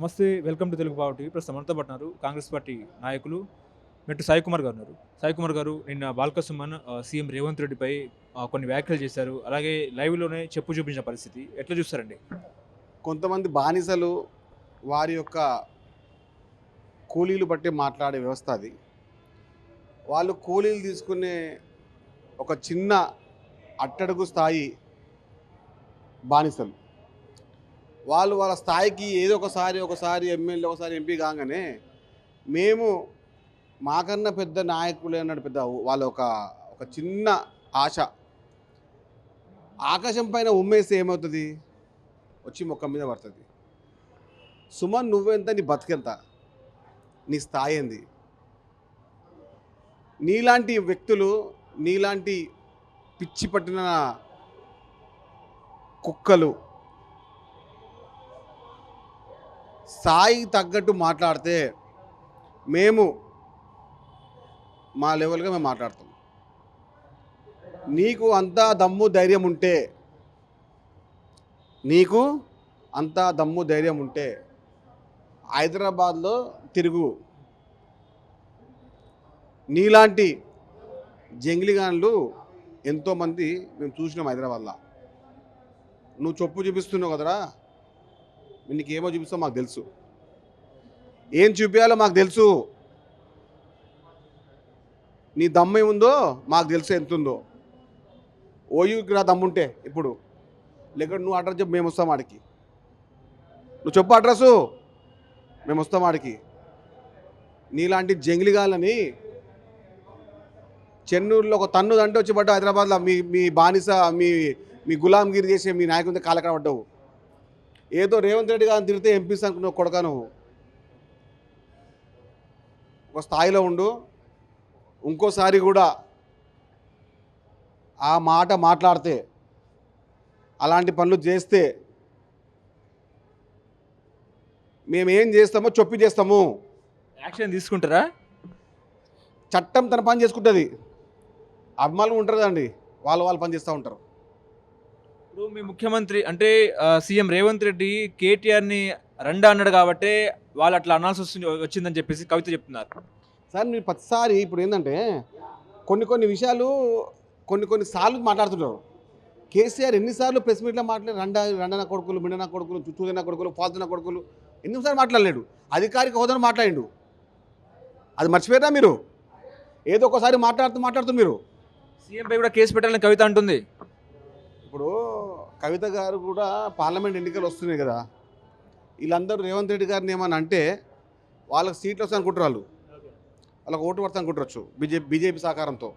నమస్తే welcome to Telugu party ప్రస్తుతం మనతో పాటు కాంగ్రెస్ పార్టీ నాయకులు మెట్టు సాయి కుమార్ గారు ఉన్నారు. సాయి కుమార్ గారు నిన్న బాల్క సుమన్ సీఎం రేవంత్ రెడ్డిపై కొన్ని వ్యాఖ్యలు చేశారు. అలాగే లైవ్లోనే చెప్పు చూపించిన పరిస్థితి. ఎట్లా చూస్తారండి? కొంతమంది బానిసలు వారి యొక్క కూలీలు బట్టి మాట్లాడే వ్యవస్థ అది. వాళ్ళు కూలీలు తీసుకునే ఒక చిన్న అట్టడుగు స్థాయి బానిసలు. వాళ్ళు వాళ్ళ స్థాయికి ఏదో ఒకసారి ఒకసారి ఎమ్మెల్యే ఒకసారి ఎంపీ కాగానే మేము మాకన్నా పెద్ద నాయకులు అన్నాడు పెద్ద వాళ్ళ ఒక ఒక చిన్న ఆశ. ఆకాశం పైన ఉమ్మేస్తే ఏమవుతుంది? వచ్చి మొక్క మీద పడుతుంది. సుమన్ నువ్వెంత? నీ బతికెంత? నీ స్థాయి ఏంది? నీలాంటి వ్యక్తులు నీలాంటి పిచ్చి పట్టిన కుక్కలు స్థాయికి తగ్గట్టు మాట్లాడితే మేము మా లెవెల్గా మేము మాట్లాడతాం. నీకు అంతా దమ్ము ధైర్యం ఉంటే నీకు అంతా దమ్ము ధైర్యం ఉంటే హైదరాబాద్లో తిరుగు. నీలాంటి జంగిలిగాన్లు ఎంతోమంది మేము చూసినాం హైదరాబాద్లో. నువ్వు చొప్పు చూపిస్తున్నావు కదరా? నీకు ఏమో చూపిస్తావు మాకు తెలుసు. ఏం చూపించాలో మాకు తెలుసు. నీ దమ్ము ఏముందో మాకు తెలుసు ఎంత ఉందో ఓయూకి దమ్ము దమ్ముంటే ఇప్పుడు. లేకపోతే నువ్వు అడ్రస్ చెప్పు మేము వస్తాం ఆడికి. నువ్వు చెప్పు అడ్రస్సు మేము వస్తాం ఆడికి. నీలాంటి జంగిలిగాలని చెన్నూరులో ఒక తన్ను దంటే వచ్చి పడ్డావు హైదరాబాద్లో. మీ మీ బానిస మీ మీ గులాంగిరి చేసే మీ నాయకుని కాలక్కడ పడ్డావు. ఏదో రేవంత్ రెడ్డి గారిని తిరిగితే ఎంపీస్ అనుకున్నావు కొడక నువ్వు ఒక స్థాయిలో ఉండు. ఇంకోసారి కూడా ఆ మాట మాట్లాడితే అలాంటి పనులు చేస్తే మేము ఏం చేస్తామో చొప్పి చేస్తాము. యాక్షన్ తీసుకుంటారా? చట్టం తన పని చేసుకుంటుంది. అభిమానులు ఉంటారు కదండి. వాళ్ళు వాళ్ళు పని చేస్తూ ఉంటారు. ఇప్పుడు మీ ముఖ్యమంత్రి అంటే సీఎం రేవంత్ రెడ్డి కేటీఆర్ని రండా అన్నాడు కాబట్టి వాళ్ళు అట్లా అనాల్సి వస్తుంది వచ్చిందని చెప్పేసి కవిత చెప్తున్నారు. సార్ మీరు ప్రతిసారి ఇప్పుడు ఏంటంటే కొన్ని కొన్ని విషయాలు కొన్ని కొన్ని సార్లు మాట్లాడుతుంటారు. కేసీఆర్ ఎన్నిసార్లు ప్రెస్ మీట్లో మాట్లాడి రండ రండన కొడుకులు మిండన కొడుకులు చుట్టూదిన కొడుకులు పాల్తున్న కొడుకులు ఎన్నిసార్లు మాట్లాడలేడు. అధికారిక హోదాను మాట్లాడిండు. అది మర్చిపోయారా మీరు? ఏదో ఒకసారి మాట్లాడుతూ మాట్లాడుతూ మీరు. సీఎంపై కూడా కేసు పెట్టాలని కవిత అంటుంది. ఇప్పుడు కవిత గారు కూడా పార్లమెంట్ ఎన్నికలు వస్తున్నాయి కదా. వీళ్ళందరూ రేవంత్ రెడ్డి గారిని ఏమని అంటే వాళ్ళకి సీట్లు వస్తాయి అనుకుంటారు వాళ్ళు. వాళ్ళకి ఓటు పడతా అనుకుంటారు బీజేపీ బీజేపీ సహకారంతో.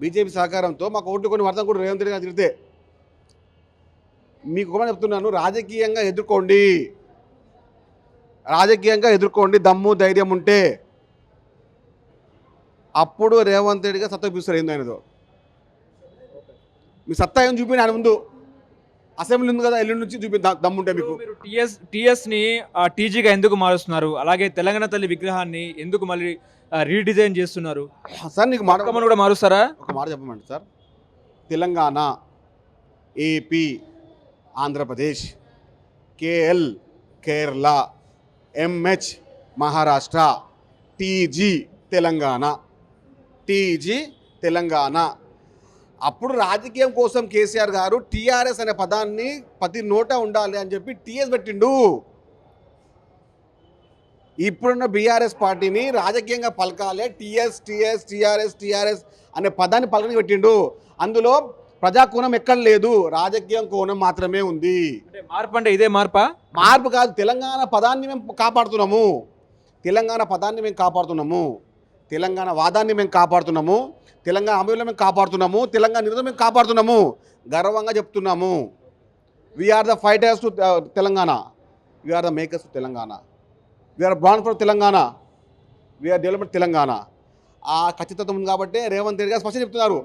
బీజేపీ సహకారంతో మాకు ఓట్లు కొన్ని పడతాం కూడా రేవంత్ రెడ్డి గారు తిరిగితే మీకు కూడా చెప్తున్నాను రాజకీయంగా ఎదుర్కోండి. రాజకీయంగా ఎదుర్కోండి దమ్ము ధైర్యం ఉంటే. అప్పుడు రేవంత్ రెడ్డిగా సత్తా చూపిస్తారు ఏందో ఆయనదో. మీ సత్తా ఏం చూపిండి ఆయన ముందు అసెంబ్లీ ఉంది కదా ఎల్లుండి నుంచి చూపి దమ్ముంటే మీకు. టిఎస్ టిఎస్ని టీజీగా ఎందుకు మారుస్తున్నారు? అలాగే తెలంగాణ తల్లి విగ్రహాన్ని ఎందుకు మళ్ళీ రీడిజైన్ చేస్తున్నారు? సార్ నీకు మాట కూడా మారుస్తారా? ఒక మాట చెప్పమండి sir. Telangana AP Andhra Pradesh KL Kerala MH Maharashtra TG Telangana. TG Telangana. అప్పుడు రాజకీయం కోసం కేసీఆర్ గారు టీఆర్ఎస్ అనే పదాన్ని ప్రతి నోట ఉండాలి అని చెప్పి టీఎస్ పెట్టిండు. ఇప్పుడున్న బీఆర్ఎస్ పార్టీని రాజకీయంగా పలకాలి టీఎస్ టీఎస్ టీఆర్ఎస్ టీఆర్ఎస్ అనే పదాన్ని పలకని పెట్టిండు. అందులో ప్రజా కోణం ఎక్కడ లేదు రాజకీయం కోణం మాత్రమే ఉంది. మార్పు అంటే ఇదే మార్పా? మార్పు కాదు తెలంగాణ పదాన్ని మేము కాపాడుతున్నాము. తెలంగాణ పదాన్ని మేము కాపాడుతున్నాము. తెలంగాణ వాదాన్ని మేము కాపాడుతున్నాము తెలంగాణ అమలులో మేము కాపాడుతున్నాము తెలంగాణ నిరుదం మేము కాపాడుతున్నాము. గర్వంగా చెప్తున్నాము. We are the fighters to Telangana. We are the makers to Telangana. We are brand for Telangana. We are development Telangana. ఆ ఖచ్చితత్వం ఉంది కాబట్టి రేవంత్ రెడ్డి గారు స్పష్టం చెప్తున్నారు.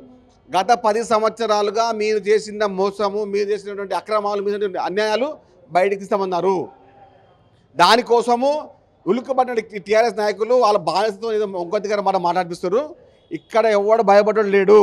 గత పది సంవత్సరాలుగా మీరు చేసిన మోసము మీరు చేసినటువంటి అక్రమాలు మీరు అన్యాయాలు బయటికి తీస్తామన్నారు. దానికోసము ఉలుక్కుపడిన టీఆర్ఎస్ నాయకులు వాళ్ళ బాధ్యతతో ఏదో ఒక్కొద్దిగా గారు మాట మాట్లాడిపిస్తారు ఇక్కడ ఎవడు భయపడడం లేడు.